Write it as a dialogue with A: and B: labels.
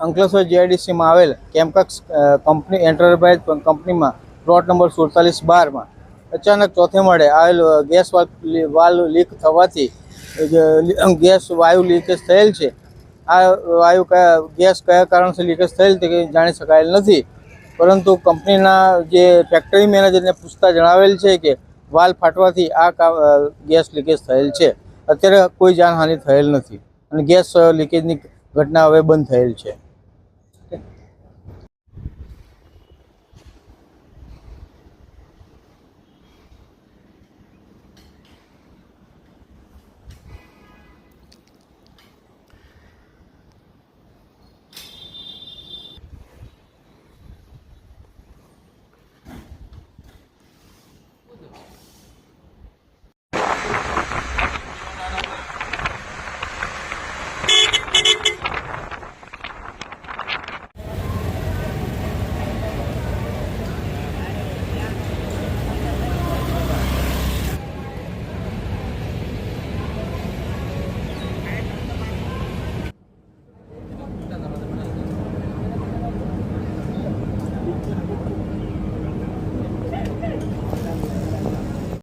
A: અંકલેશ્વર જીઆઈડીસીમાં આવેલ કેમકક્સ કંપની એન્ટરપ્રાઇઝ કંપનીમાં પ્લોટ નંબર સુડતાલીસ બારમાં અચાનક ચોથે માળે આવેલ ગેસ વાલ લીક થવાથી ગેસ વાયુ લીકેજ થયેલ છે. આ વાયુ કયા, ગેસ કયા કારણથી લીકેજ થયેલ તે જાણી શકાયેલ નથી. પરંતુ કંપનીના જે ફેક્ટરી મેનેજરને પૂછતા જણાવેલ છે કે વાલ ફાટવાથી આ ગેસ લીકેજ થયેલ છે. અત્યારે કોઈ જાનહાનિ થયેલ નથી. અને ગેસ લીકેજની ઘટના હવે બંધ થયેલ છે. Yeah.